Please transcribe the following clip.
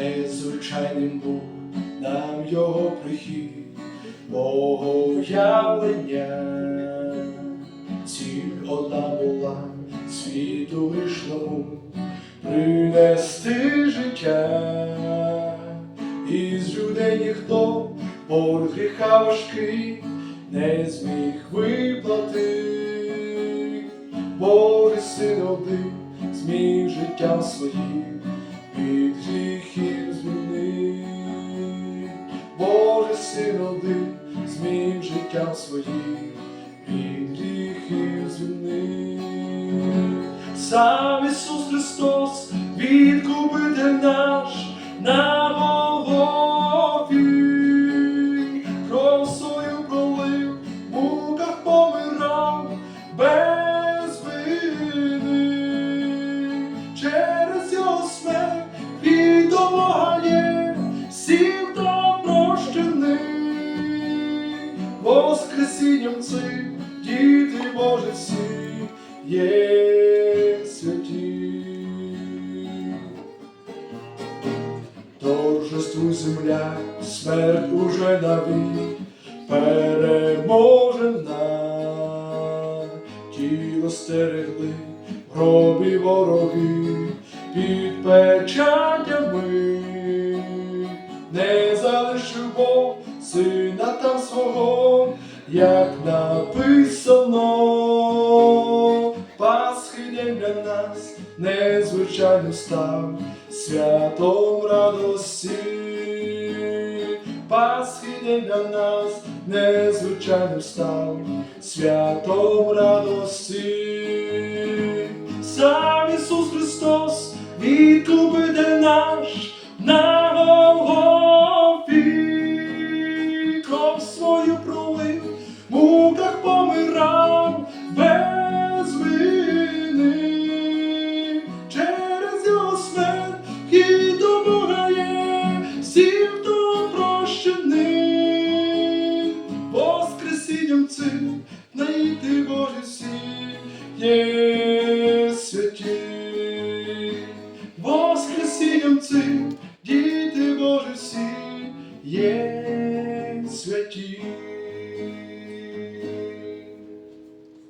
незвичайним був нам його прихід, Богоявлення. Ціль одна була світу вийшлому принести життя, із людей ніхто борг гріха важкий не зміг виплатити, Божий син один зміг життям своїм один життя своїм від гріхів звільнити. Сам Ісус Христос, відкупитель наш Воскресінням цим діти Божі всі є святі. Торжествуй земля, смерть уже навік переможена, тіло стерегли, гробі вороги під печатями, не залишив Бог сина там свого, як написано, Пасхи день для нас незвичайно став святом радості. Пасхи день для нас незвичайно став святом радості. дні святі, воскресінням дети діти Си всі святи.